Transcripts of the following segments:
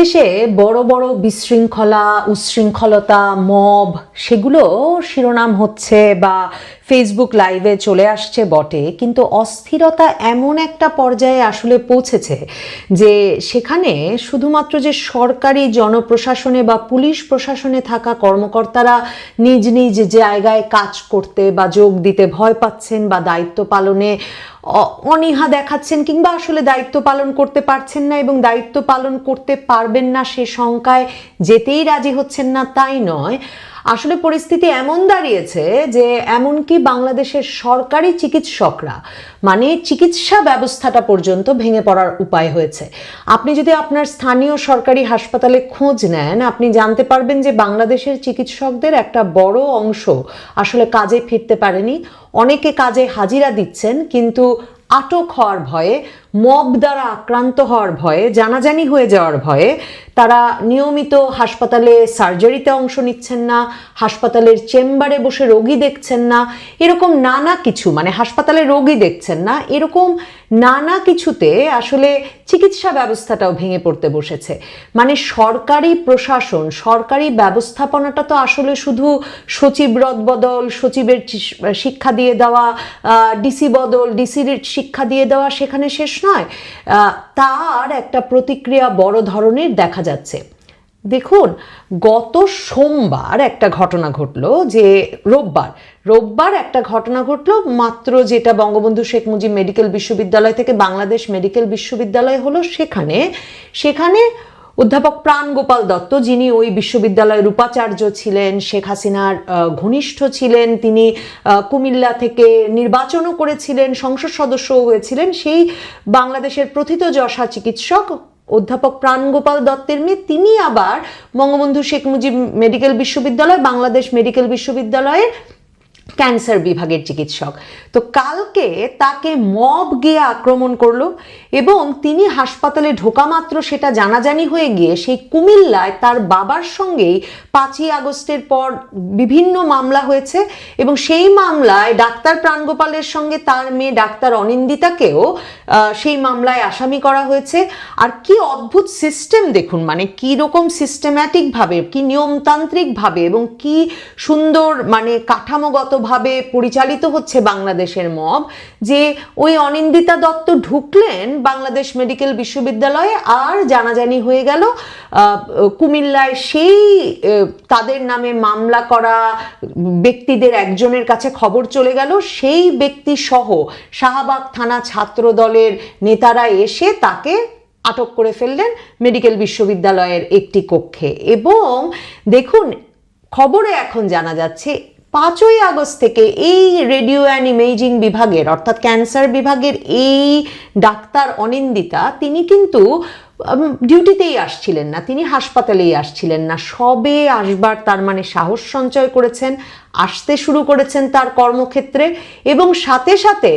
বাংলাদেশে বড় বড় বিশৃঙ্খলা উচ্ছৃঙ্খলতা মব সেগুলো শিরোনাম হচ্ছে বা ফেসবুক লাইভে চলে আসছে বটে, কিন্তু অস্থিরতা এমন একটা পর্যায়ে আসলে পৌঁছেছে যে সেখানে শুধুমাত্র যে সরকারি জনপ্রশাসনে বা পুলিশ প্রশাসনে থাকা কর্মকর্তারা নিজ নিজ জায়গায় কাজ করতে বা যোগ দিতে ভয় পাচ্ছেন বা দায়িত্ব পালনে অনীহা দেখাচ্ছেন কিংবা আসলে দায়িত্ব পালন করতে পারছেন না এবং দায়িত্ব পালন করতে পারবেন না সে শঙ্কায় যেতেই রাজি হচ্ছেন না, তাই নয়। আসলে পরিস্থিতি এমন দাঁড়িয়েছে যে এমনকি বাংলাদেশের সরকারি চিকিৎসকরা মানে চিকিৎসা ব্যবস্থাটা পর্যন্ত ভেঙে পড়ার উপায় হয়েছে। আপনি যদি আপনার স্থানীয় সরকারি হাসপাতালে খোঁজ নেন, আপনি জানতে পারবেন যে বাংলাদেশের চিকিৎসকদের একটা বড় অংশ আসলে কাজে ফিরতে পারেনি। অনেকে কাজে হাজিরা দিচ্ছেন, কিন্তু আটক হওয়ার ভয়ে মব দ্বারা আক্রান্ত হওয়ার ভয়ে, জানাজানি হয়ে যাওয়ার ভয়ে তারা নিয়মিত হাসপাতালে সার্জারিতে অংশ নিচ্ছেন না, হাসপাতালের চেম্বারে বসে রোগী দেখছেন না, এরকম নানা কিছু মানে হাসপাতালে রোগী দেখছেন না, এরকম নানা কিছুতে আসলে চিকিৎসা ব্যবস্থাটাও ভেঙে পড়তে বসেছে। মানে সরকারি প্রশাসন, সরকারি ব্যবস্থাপনাটা তো আসলে শুধু সচিব রদবদল সচিবের শিক্ষা দিয়ে দেওয়া ডিসি বদল, ডিসির শিক্ষা দিয়ে দেওয়া সেখানে শেষ নয় আহ, তার একটা প্রতিক্রিয়া বড় ধরনের দেখা যাচ্ছে। দেখুন গত সোমবার একটা ঘটনা ঘটলো যে রোববার রোববার একটা ঘটনা ঘটলো মাত্র যেটা বঙ্গবন্ধু শেখ মুজিব মেডিকেল বিশ্ববিদ্যালয় থেকে বাংলাদেশ মেডিকেল বিশ্ববিদ্যালয় হলো সেখানে। সেখানে অধ্যাপক প্রাণ গোপাল দত্ত, যিনি ওই বিশ্ববিদ্যালয়ের উপাচার্য ছিলেন, শেখ হাসিনার ঘনিষ্ঠ ছিলেন, তিনি কুমিল্লা থেকে নির্বাচনও করেছিলেন, সংসদ সদস্যও হয়েছিলেন, সেই বাংলাদেশের প্রথিত যশা চিকিৎসক অধ্যাপক প্রাণগোপাল দত্তের মেয়ে। তিনি আবার বঙ্গবন্ধু শেখ মুজিব মেডিকেল বিশ্ববিদ্যালয়, বাংলাদেশ মেডিকেল বিশ্ববিদ্যালয়ের ক্যান্সার বিভাগের চিকিৎসক। তো কালকে তাকে মব গিয়ে আক্রমণ করল এবং তিনি হাসপাতালে ঢোকা মাত্র সেটা জানাজানি হয়ে গিয়ে সেই কুমিল্লায় তার বাবার সঙ্গেই পাঁচই আগস্টের পর বিভিন্ন মামলা হয়েছে এবং সেই মামলায় ডাক্তার প্রাণগোপালের সঙ্গে তার মেয়ে ডাক্তার অনিন্দিতাকেও সেই মামলায় আসামি করা হয়েছে। আর কি অদ্ভুত সিস্টেম দেখুন মানে কি রকম সিস্টেম্যাটিক ভাবে, কি নিয়মতান্ত্রিক ভাবে এবং কি সুন্দর মানে কাঠামোগতভাবে পরিচালিত হচ্ছে বাংলাদেশের মব, যে ওই অনিন্দিতা দত্ত ঢুকলেন বাংলাদেশ মেডিকেল বিশ্ববিদ্যালয়ে, আর জানাজানি হয়ে গেল কুমিল্লায় সেই তাদের নামে মামলা করা ব্যক্তিদের একজনের কাছে খবর চলে গেল। সেই ব্যক্তি সহ শাহবাগ থানা ছাত্র দলের নেতারা এসে তাকে আটক করে ফেললেন মেডিকেল বিশ্ববিদ্যালয়ের একটি কক্ষে। এবং দেখুন, খবরে এখন জানা যাচ্ছে পাঁচই আগস্ট থেকে এই রেডিও অ্যান্ড ইমেজিং বিভাগের, অর্থাৎ ক্যান্সার বিভাগের এই ডাক্তার অনিন্দিতা, তিনি কিন্তু ডিউটিতেই আসছিলেন না, তিনি হাসপাতালেই আসছিলেন না। সবে আসবার তার মানে সাহস সঞ্চয় করেছেন, আসতে শুরু করেছেন তার কর্মক্ষেত্রে এবং সাথে সাথে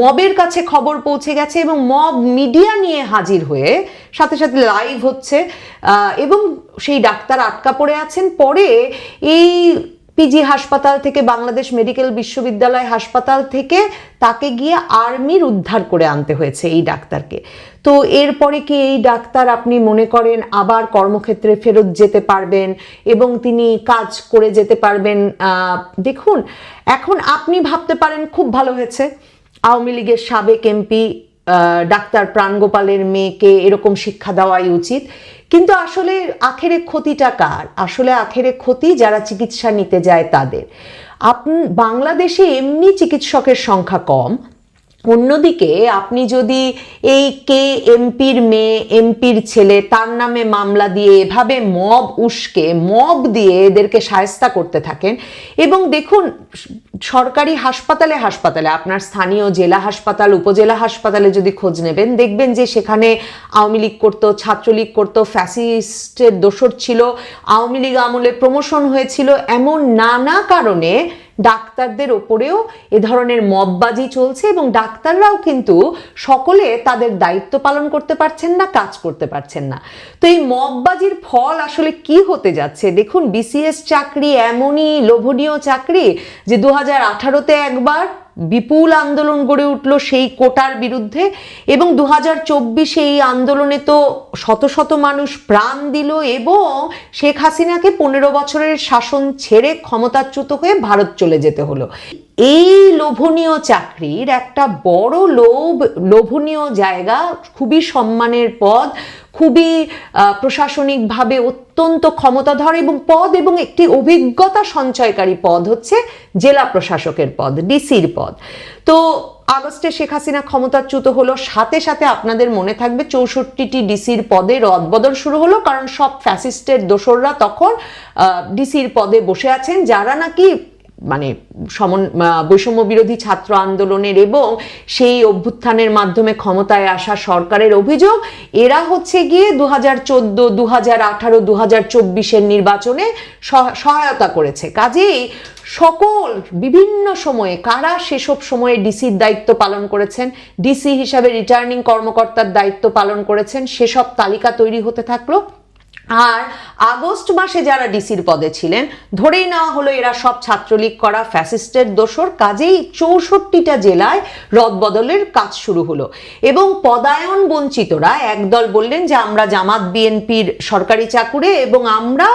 মবের কাছে খবর পৌঁছে গেছে এবং মব মিডিয়া নিয়ে হাজির হয়ে সাথে সাথে লাইভ হচ্ছে এবং সেই ডাক্তার আটকা পড়ে আছেন। পরে এই পিজি হাসপাতাল থেকে বাংলাদেশ মেডিকেল বিশ্ববিদ্যালয় হাসপাতাল থেকে তাকে গিয়ে আর্মির উদ্ধার করে আনতে হয়েছে এই ডাক্তারকে। তো এরপরে কি এই ডাক্তার আপনি মনে করেন আবার কর্মক্ষেত্রে ফেরত যেতে পারবেন এবং তিনি কাজ করে যেতে পারবেন? দেখুন, এখন আপনি ভাবতে পারেন খুব ভালো হয়েছে। আওয়ামী লীগের সাবেক এমপি ডাক্তার প্রাণগোপালের মেয়েকে এরকম শিক্ষা দেওয়াই উচিত। কিন্তু আসলে আখেরে ক্ষতিটা কার? আসলে আখেরে ক্ষতি যারা চিকিৎসা নিতে যায় তাদের। আপ বাংলাদেশে এমনি চিকিৎসকের সংখ্যা কম অন্যদিকে আপনি যদি এই কে এমপির মেয়ে, এমপির ছেলে, তার নামে মামলা দিয়ে এভাবে মব উস্কে, মব দিয়ে এদেরকে সায়স্তা করতে থাকেন এবং দেখুন, সরকারি হাসপাতালে হাসপাতালে, আপনার স্থানীয় জেলা হাসপাতাল, উপজেলা হাসপাতালে যদি খোঁজ নেবেন, দেখবেন যে সেখানে আওয়ামী লীগ করতো, ছাত্রলীগ করতো, ফ্যাসিস্টের দোসর ছিল, আওয়ামী লীগ আমলে প্রমোশন হয়েছিল এমন নানা কারণে ডাক্তারদের ওপরেও এ ধরনের মববাজি চলছে এবং ডাক্তাররাও কিন্তু সকলে তাদের দায়িত্ব পালন করতে পারছেন না, কাজ করতে পারছেন না। তো এই মববাজির ফল আসলে কি হতে যাচ্ছে? দেখুন বিসিএস চাকরি এমনই লোভনীয় চাকরি যে দু হাজার আঠারোতে একবার বিপুল আন্দোলন গড়ে উঠল সেই কোটার বিরুদ্ধে এবং দু হাজার চব্বিশে এই আন্দোলনে তো শত শত মানুষ প্রাণ দিল এবং শেখ হাসিনাকে পনেরো বছরের শাসন ছেড়ে ক্ষমতাচ্যুত হয়ে ভারত চলে যেতে হলো। এই লোভনীয় চাকরির একটা বড় লোভ, লোভনীয় জায়গা, খুবই সম্মানের পদ, খুবই প্রশাসনিকভাবে অত্যন্ত ক্ষমতাধর এবং পদ এবং একটি অভিজ্ঞতা সঞ্চয়কারী পদ হচ্ছে জেলা প্রশাসকের পদ, ডিসির পদ। তো আগস্টে শেখ হাসিনা ক্ষমতাচ্যুত হলো, সাথে সাথে আপনাদের মনে থাকবে চৌষট্টিটি ডিসির পদে রদবদল শুরু হলো, কারণ সব ফ্যাসিস্টের দোসররা তখন ডিসির পদে বসে আছেন, যারা নাকি মানে সমন বৈষম্য বিরোধী ছাত্র আন্দোলনের এবং সেই অভ্যুত্থানের মাধ্যমে ক্ষমতায় আসা সরকারের অভিযোগ, এরা হচ্ছে গিয়ে দু হাজার চোদ্দ দু হাজার আঠারো দু হাজার চব্বিশের নির্বাচনে সহ- সহায়তা করেছে। কাজেই সকল বিভিন্ন সময়ে কারা সেসব সময়ে ডিসির দায়িত্ব পালন করেছেন, ডিসি হিসাবে রিটার্নিং কর্মকর্তার দায়িত্ব পালন করেছেন, সেসব তালিকা তৈরি হতে থাকল। আর আগস্ট মাসে যারা ডিসির পদে ছিলেন, ধরেই নেওয়া হলো এরা সব ছাত্রলীগ করা ফ্যাসিস্টের দোষর, কাজেই চৌষট্টিটা জেলায় রদবদলের কাজ শুরু হলো। এবং পদায়ন বঞ্চিতরা একদল বললেন যে, আমরা জামাত, বিএনপির সরকারি চাকুরে এবং আমরা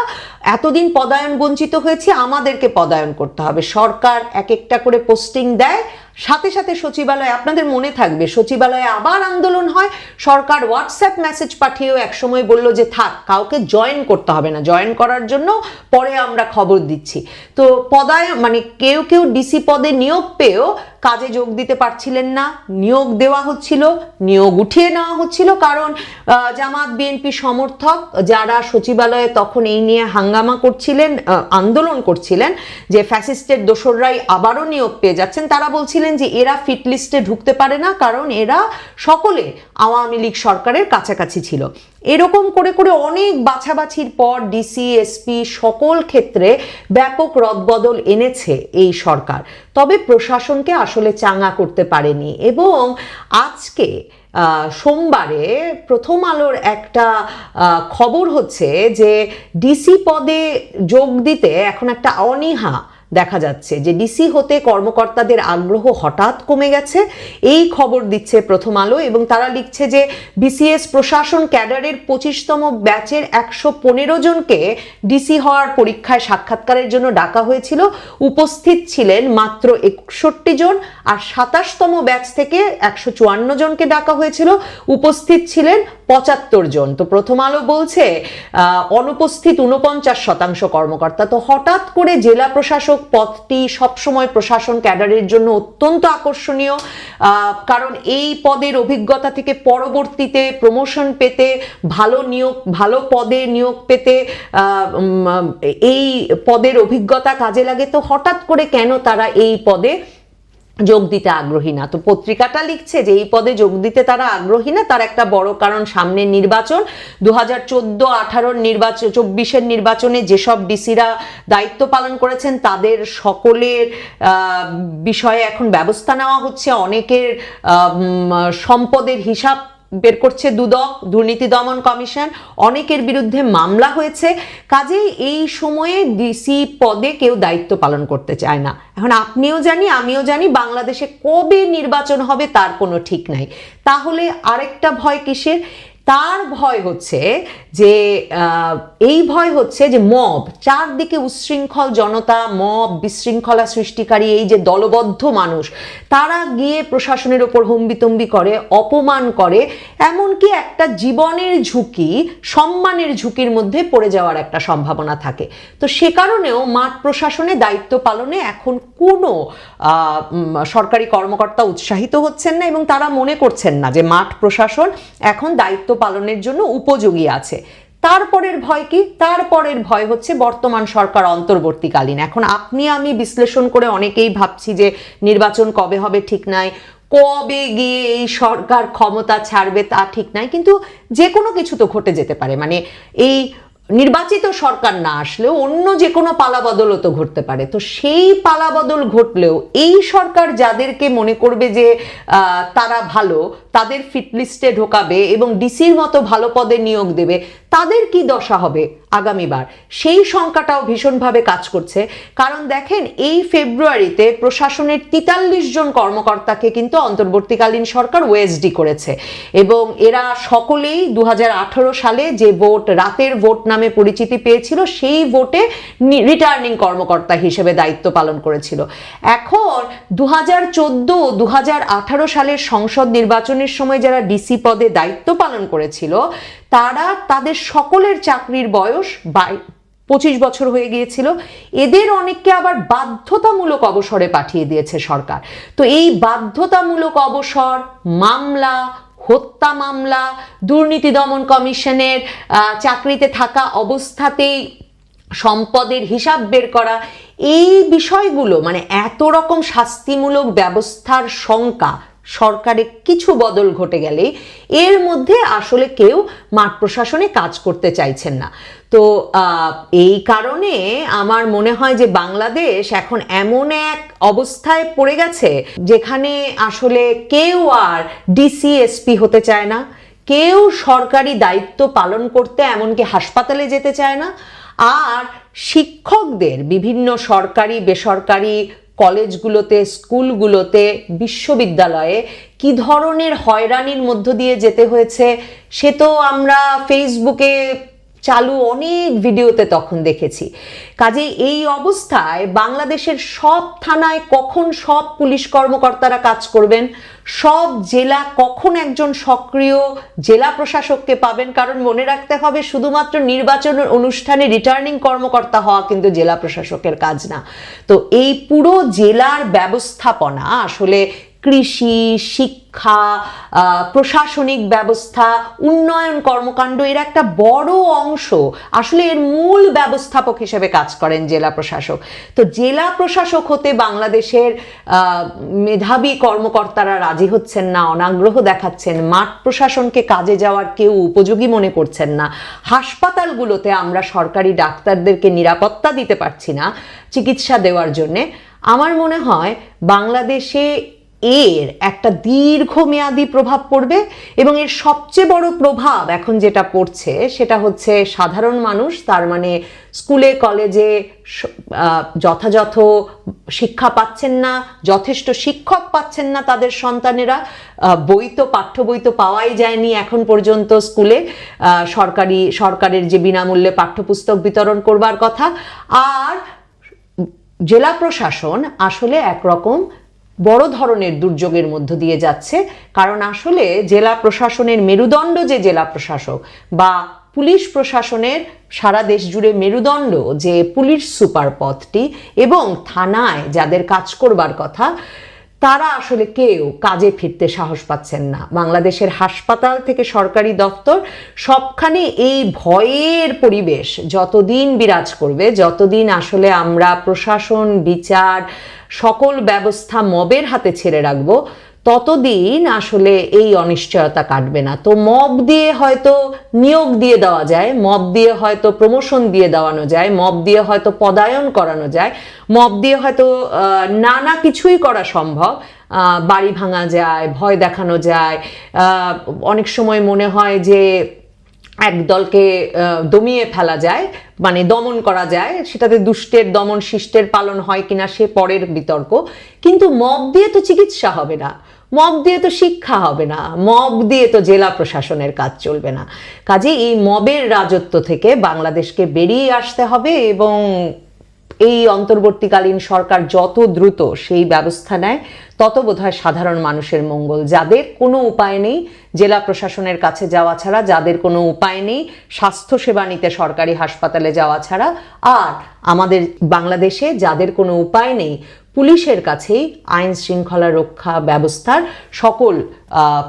এতদিন পদায়ন বঞ্চিত হয়েছে, আমাদেরকে পদায়ন করতে হবে। সরকার এক একটা করে পোস্টিং দেয়, সাথে সাথে সচিবালয়ে আপনাদের মনে থাকবে, সচিবালয়ে আবার আন্দোলন হয়, সরকার হোয়াটসঅ্যাপ মেসেজ পাঠিয়েও একসময় বলল যে, থাক, কাউকে জয়েন করতে হবে না। জয়েন করার জন্য পরে আমরা খবর দিচ্ছি। তো পদায় মানে কেউ কেউ ডিসি পদে নিয়োগ পেয়েও কাজে যোগ দিতে পারছিলেন না। নিয়োগ দেওয়া হচ্ছিল, নিয়োগ উঠিয়ে নেওয়া হচ্ছিল। কারণ জামাত, বিএনপি সমর্থক যারা সচিবালয়ে তখন এই নিয়ে হাঙ্গামা করছিলেন আন্দোলন করছিলেন, যে ফ্যাসিস্টের দোসররাই আবারও নিয়োগ পেয়ে যাচ্ছেন, তারা বলছিলেন যে এরা ফিট লিস্টে ঢুকতে পারে না, কারণ এরা সকলে আওয়ামী লীগ সরকারের কাছাকাছি ছিল। এরকম করে করে অনেক বাছাবাছির পর ডিসি এসপি সকল ক্ষেত্রে ব্যাপক রদবদল এনেছে এই সরকার। তবে প্রশাসনকে আসলে চাঙা করতে পারেনি এবং আজকে সোমবারে প্রথম আলোর একটা খবর হচ্ছে যে ডিসি পদে যোগ দিতে এখন একটা অনীহা দেখা যাচ্ছে যে ডিসি হতে কর্মকর্তাদের আগ্রহ হঠাৎ কমে গেছে। এই খবর দিচ্ছে প্রথম আলো এবং তারা লিখছে যে বিসিএস প্রশাসন ক্যাডারের পঁচিশতম ব্যাচের একশো পনেরো জনকে ডিসি হওয়ার পরীক্ষায় সাক্ষাৎকারের জন্য ডাকা হয়েছিল। উপস্থিত ছিলেন মাত্র একষট্টি জন আর সাতাশতম ব্যাচ থেকে একশো চুয়ান্ন জনকে ডাকা হয়েছিল। উপস্থিত ছিলেন পঁচাত্তর জন। তো প্রথম আলো বলছে অনুপস্থিত উনপঞ্চাশ শতাংশ কর্মকর্তা। তো হঠাৎ করে জেলা প্রশাসক পদটি সবসময় প্রশাসন ক্যাডারের জন্য অত্যন্ত আকর্ষণীয় কারণ এই পদের অভিজ্ঞতা থেকে পরবর্তীতে প্রমোশন পেতে, ভালো নিয়োগ, ভালো পদে নিয়োগ পেতে এই পদের অভিজ্ঞতা কাজে লাগে। তো হঠাৎ করে কেন তারা এই পদে যোগ দিতে আগ্রহী না। তো পত্রিকাটা লিখছে যে এই পদে যোগ দিতে তারা আগ্রহী না, তার একটা বড় কারণ সামনের নির্বাচন। দু হাজার চোদ্দ আঠারোর নির্বাচন, চব্বিশের নির্বাচনে যেসব ডিসিরা দায়িত্ব পালন করেছেন, তাদের সকলের বিষয়ে এখন ব্যবস্থা নেওয়া হচ্ছে। অনেকের সম্পদের হিসাব বের করছে দুদক, দুর্নীতি দমন কমিশন, অনেকের বিরুদ্ধে মামলা হয়েছে। কাজেই এই সময়ে ডিসি পদে কেউ দায়িত্ব পালন করতে চায় না। এখন আপনিও জানি, আমিও জানি, বাংলাদেশে কবে নির্বাচন হবে তার কোনো ঠিক নাই। তাহলে আরেকটা ভয় কিসের? তার ভয় হচ্ছে যে এই ভয় হচ্ছে যে মব, চারদিকে উচ্ছৃঙ্খল জনতা, মব, বিশৃঙ্খলা সৃষ্টিকারী এই যে দলবদ্ধ মানুষ, তারা গিয়ে প্রশাসনের ওপর হম্বিতম্বি করে, অপমান করে, এমনকি একটা জীবনের ঝুঁকি, সম্মানের ঝুঁকির মধ্যে পড়ে যাওয়ার একটা সম্ভাবনা থাকে। তো সে কারণেও মাঠ প্রশাসনে দায়িত্ব পালনে এখন কোনো সরকারি কর্মকর্তা উৎসাহিত হচ্ছেন না এবং তারা মনে করছেন না যে মাঠ প্রশাসন এখন দায়িত্ব পালনের জন্য উপযোগী আছে। তারপরের ভয় কি? তারপরের ভয় হচ্ছে বর্তমান সরকার অন্তর্বর্তীকালীন। এখন আপনি, আমি বিশ্লেষণ করে অনেকেই ভাবছি যে নির্বাচন কবে হবে ঠিক নাই, কবে গিয়ে এই সরকার ক্ষমতা ছাড়বে তা ঠিক নাই, কিন্তু যে কোনো কিছু তো ঘটে যেতে পারে। মানে এই নির্বাচিত সরকার না আসলেও অন্য যে কোনো পালাবদলও তো ঘটতে পারে। তো সেই পালাবদল ঘটলেও এই সরকার যাদেরকে মনে করবে যে তারা ভালো, তাদের ফিটলিস্টে ঢোকাবে এবং ডিসির মতো ভালো পদে নিয়োগ দেবে তাদের কি দশা হবে আগামীবার? সেই শঙ্কাটাও ভীষণভাবে কাজ করছে। কারণ দেখেন, এই ফেব্রুয়ারিতে প্রশাসনের তেতাল্লিশ জন কর্মকর্তাকে কিন্তু অন্তর্বর্তীকালীন সরকার ওএসডি করেছে। এবং এরা সকলেই দু হাজার আঠেরো সালে যে ভোট, রাতের ভোট নামে পরিচিতি পেয়েছিল, সেই ভোটে রিটার্নিং কর্মকর্তা হিসেবে দায়িত্ব পালন করেছিল। এখন দু হাজার দু সালের সংসদ নির্বাচনের সময় যারা ডিসি পদে দায়িত্ব পালন করেছিল, তারা তাদের সকলের চাকরির বয়স বাই পঁচিশ বছর হয়ে গিয়েছিল। এদের অনেককে আবার বাধ্যতামূলক অবসরে পাঠিয়ে দিয়েছে সরকার। তো এই বাধ্যতামূলক অবসর, মামলা, হত্যা মামলা, দুর্নীতি দমন কমিশনের চাকরিতে থাকা অবস্থাতেই সম্পদের হিসাব বের করা, এই বিষয়গুলো মানে এত রকম শাস্তিমূলক ব্যবস্থার শঙ্কা সরকারে কিছু বদল ঘটে গেলে এর মধ্যে আসলে কেউ মাঠ প্রশাসনে কাজ করতে চাইছেন না। তো এই কারণে আমার মনে হয় যে বাংলাদেশ এখন এমন এক অবস্থায় পড়ে গেছে যেখানে আসলে কেউ আর ডিসিএসপি হতে চায় না, কেউ সরকারি দায়িত্ব পালন করতে এমনকি হাসপাতালে যেতে চায় না। আর শিক্ষকদের বিভিন্ন সরকারি, বেসরকারি কলেজগুলোতে, স্কুলগুলোতে, বিশ্ববিদ্যালয়ে কি ধরনের হয়রানির মধ্য দিয়ে যেতে হয়েছে, সে তো আমরা ফেসবুকে চালু অনেক ভিডিওতে তখন দেখেছি। কাজেই এই অবস্থায় বাংলাদেশের সব থানায় কখন সব পুলিশ কর্মকর্তারা কাজ করবেন? সব জেলা কখন একজন সক্রিয় জেলা প্রশাসককে পাবেন? কারণ মনে রাখতে হবে, শুধুমাত্র নির্বাচনের অনুষ্ঠানে রিটার্নিং কর্মকর্তা হওয়া কিন্তু জেলা প্রশাসকের কাজ না। তো এই পুরো জেলার ব্যবস্থাপনা আসলে কৃষি, শিক্ষা প্রশাসনিক ব্যবস্থা, উন্নয়ন কর্মকাণ্ড, এর একটা বড় অংশ। আসলে এর মূল ব্যবস্থাপক হিসেবে কাজ করেন জেলা প্রশাসক। তো জেলা প্রশাসক হতে বাংলাদেশের মেধাবী কর্মকর্তারা রাজি হচ্ছেন না, অনাগ্রহ দেখাচ্ছেন, মাঠ প্রশাসনকে কাজে যাওয়ার কেউ উপযোগী মনে করছেন না। হাসপাতালগুলোতে আমরা সরকারি ডাক্তারদেরকে নিরাপত্তা দিতে পারছি না, চিকিৎসা দেওয়ার জন্যে। আমার মনে হয় বাংলাদেশে এর একটা দীর্ঘমেয়াদী প্রভাব পড়বে এবং এর সবচেয়ে বড় প্রভাব এখন যেটা পড়ছে সেটা হচ্ছে সাধারণ মানুষ, তার মানে স্কুলে, কলেজে যথাযথ শিক্ষা পাচ্ছেন না, যথেষ্ট শিক্ষক পাচ্ছেন না তাদের সন্তানেরা। বই তো, পাঠ্য বই তো পাওয়াই যায়নি এখন পর্যন্ত স্কুলে। সরকারি, সরকারের যে বিনামূল্যে পাঠ্যপুস্তক বিতরণ করবার কথা। আর জেলা প্রশাসন আসলে একরকম বড় ধরনের দুর্যোগের মধ্য দিয়ে যাচ্ছে। কারণ আসলে জেলা প্রশাসনের মেরুদণ্ড যে জেলা প্রশাসক বা পুলিশ প্রশাসনের সারা দেশ জুড়ে মেরুদণ্ড যে পুলিশ সুপার পদটি এবং থানায় যাদের কাজ করবার কথা, তারা আসলে কেউ কাজে ফিরতে সাহস পাচ্ছেন না। বাংলাদেশের হাসপাতাল থেকে সরকারি দপ্তর সবখানে এই ভয়ের পরিবেশ যতদিন বিরাজ করবে, যতদিন আসলে আমরা প্রশাসন, বিচার সকল ব্যবস্থা মবের হাতে ছেড়ে রাখব, ততদিন আসলে এই অনিশ্চয়তা কাটবে না। তো মব দিয়ে হয়তো নিয়োগ দিয়ে দেওয়া যায়, মব দিয়ে হয়তো প্রমোশন দিয়ে দেওয়ানো যায়, মব দিয়ে হয়তো পদায়ন করানো যায়, মব দিয়ে হয়তো নানা কিছুই করা সম্ভব। বাড়ি ভাঙা যায়, ভয় দেখানো যায়। অনেক সময় মনে হয় যে এক দলকে দমিয়ে ফেলা যায় মানে দমন করা যায়, সেটাতে দুষ্টের দমন শিষ্টের পালন হয় কিনা সে পরের বিতর্ক। কিন্তু মব দিয়ে তো চিকিৎসা হবে না, মব দিয়ে তো শিক্ষা হবে না, মব দিয়ে তো জেলা প্রশাসনের কাজ চলবে না। কাজে এই মবের রাজত্ব থেকে বাংলাদেশকে বেরিয়ে আসতে হবে এবং এই অন্তর্বর্তীকালীন সরকার যত দ্রুত সেই ব্যবস্থা নেয়, তত বোধহয় সাধারণ মানুষের মঙ্গল। যাদের কোনো উপায় নেই, জেলা প্রশাসনের কাছে যাওয়া ছাড়া, যাদের কোনো উপায় নেই, স্বাস্থ্যসেবা নিতে সরকারি হাসপাতালে যাওয়া ছাড়া, আর আমাদের বাংলাদেশে যাদের কোনো উপায় নেই, পুলিশের কাছেই আইন শৃঙ্খলা রক্ষা ব্যবস্থার সকল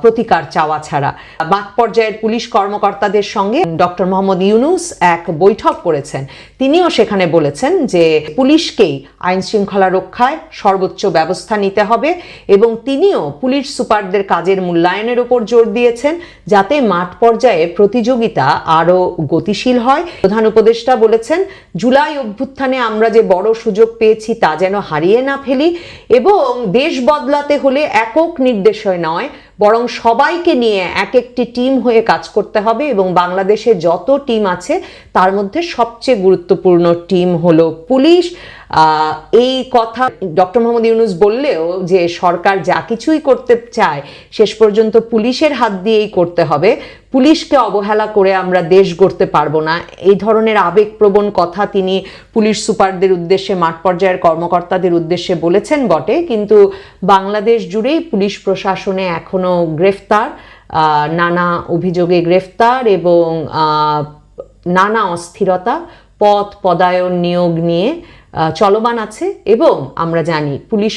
প্রতিকার চাওয়া ছাড়া। মাঠ পর্যায়ের পুলিশ কর্মকর্তাদের সঙ্গে ডক্টর মোহাম্মদ ইউনুস এক বৈঠক করেছেন। তিনিও সেখানে বলেছেন যে পুলিশকেই আইন শৃঙ্খলা রক্ষায় সর্বোচ্চ ব্যবস্থা নিতে হবে এবং তিনিও পুলিশ সুপারদের কাজের মূল্যায়নের উপর জোর দিয়েছেন যাতে মাঠ পর্যায়ে প্রতিযোগিতা আরও গতিশীল হয়। প্রধান উপদেষ্টা বলেছেন, জুলাই অভ্যুত্থানে আমরা যে বড় সুযোগ পেয়েছি তা যেন হারিয়ে না ফেলি এবং দেশ বদলাতে হলে একক নির্দেশয় নয় বরং সবাইকে নিয়ে এক একটি টিম হয়ে কাজ করতে হবে এবং বাংলাদেশে যত টিম আছে, তার মধ্যে সবচেয়ে গুরুত্বপূর্ণ টিম হলো পুলিশ। এই কথা ডক্টর মোহাম্মদ ইউনুস বললেও যে সরকার যা কিছুই করতে চায়, শেষ পর্যন্ত পুলিশের হাত দিয়েই করতে হবে। পুলিশকে অবহেলা করে আমরা দেশ গড়তে পারব না। এই ধরনের আবেগপ্রবণ কথা তিনি পুলিশ সুপারদের উদ্দেশ্যে, মাঠ পর্যায়ের কর্মকর্তাদের উদ্দেশ্যে বলেছেন বটে। কিন্তু বাংলাদেশ জুড়েই পুলিশ প্রশাসনে এখনও গ্রেফতার নানা অভিযোগে গ্রেফতার এবং নানা অস্থিরতা, পথ পদায়ন নিয়োগ নিয়ে চলমান আছে এবং আমরা জানি পুলিশ